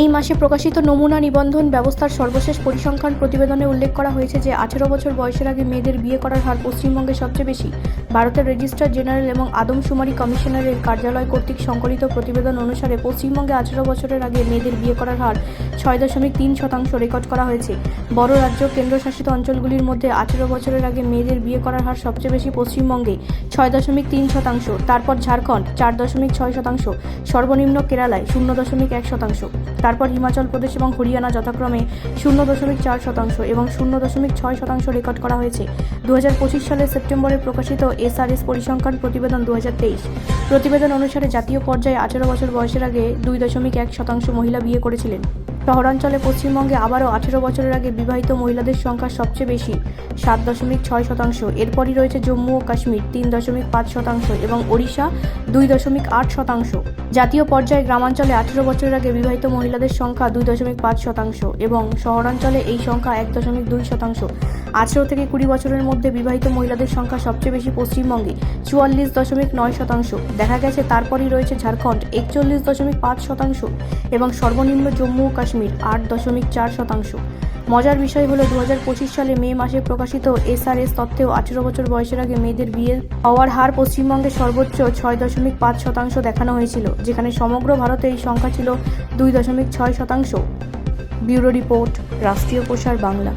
এই মাসে প্রকাশিত নমুনা নিবন্ধন ব্যবস্থার সর্বশেষ পরিসংখ্যান প্রতিবেদনে উল্লেখ করা হয়েছে যে আঠেরো বছর বয়সের আগে মেয়েদের বিয়ে করার হার পশ্চিমবঙ্গে সবচেয়ে বেশি। ভারতের রেজিস্ট্রার জেনারেল এবং আদমশুমারি কমিশনারের কার্যালয় কর্তৃক সংকলিত প্রতিবেদন অনুসারে পশ্চিমবঙ্গে আঠেরো বছরের আগে মেয়েদের বিয়ে করার হার ছয় দশমিক তিন শতাংশ রেকর্ড করা হয়েছে। বড় রাজ্য কেন্দ্রশাসিত অঞ্চলগুলির মধ্যে আঠেরো বছরের আগে মেয়েদের বিয়ে করার হার সবচেয়ে বেশি পশ্চিমবঙ্গে ছয় দশমিক তিন শতাংশ। তারপর ঝাড়খণ্ড চার দশমিক ছয় শতাংশ। সর্বনিম্ন কেরালায় শূন্য দশমিক এক শতাংশ। তারপর হিমাচল প্রদেশ এবং হরিয়ানা যথাক্রমে শূন্য দশমিক চার শতাংশ এবং শূন্য দশমিক ছয় শতাংশ রেকর্ড করা হয়েছে। দু হাজার পঁচিশ সালের সেপ্টেম্বরে প্রকাশিত এসআরএস পরিসংখ্যান প্রতিবেদন দু হাজার তেইশ। প্রতিবেদন অনুসারে জাতীয় পর্যায়ে আঠেরো বছর বয়সের আগে দুই দশমিক এক শতাংশ মহিলা বিয়ে করেছিলেন। শহরাঞ্চলে পশ্চিমবঙ্গে আবারও আঠেরো বছরের আগে বিবাহিত মহিলাদের সংখ্যা সবচেয়ে বেশি, সাত দশমিক ছয় শতাংশ। এরপরই রয়েছে জম্মু ও কাশ্মীর, তিন দশমিক পাঁচ শতাংশ এবং ওড়িশা দুই দশমিক আট শতাংশ। জাতীয় পর্যায়ে গ্রামাঞ্চলে আঠেরো বছরের আগে বিবাহিত মহিলাদের সংখ্যা দুই দশমিক পাঁচ শতাংশ এবং শহরাঞ্চলে এই সংখ্যা এক দশমিক দুই শতাংশ। আঠেরো থেকে কুড়ি বছরের মধ্যে বিবাহিত মহিলাদের সংখ্যা সবচেয়ে বেশি পশ্চিমবঙ্গে, চুয়াল্লিশ দশমিক নয় শতাংশ। দেখা গেছে তারপরই রয়েছে ঝাড়খণ্ড, একচল্লিশ দশমিক পাঁচ শতাংশ এবং সর্বনিম্ন জম্মু ও কাশ্মীর আট দশমিক চার শতাংশ। মজার বিষয় হলো দু হাজার পঁচিশ সালে মে মাসে প্রকাশিত এসআরএস তত্ত্বেও আঠেরো বছর বয়সের আগে মেয়েদের বিয়ে হওয়ার হার পশ্চিমবঙ্গে সর্বোচ্চ ছয় দশমিক পাঁচ শতাংশ দেখানো হয়েছিল, যেখানে সমগ্র ভারতে এই সংখ্যা ছিল দুই দশমিক ছয় শতাংশ। ব্যুরো রিপোর্ট, রাষ্ট্রীয় প্রসার বাংলা।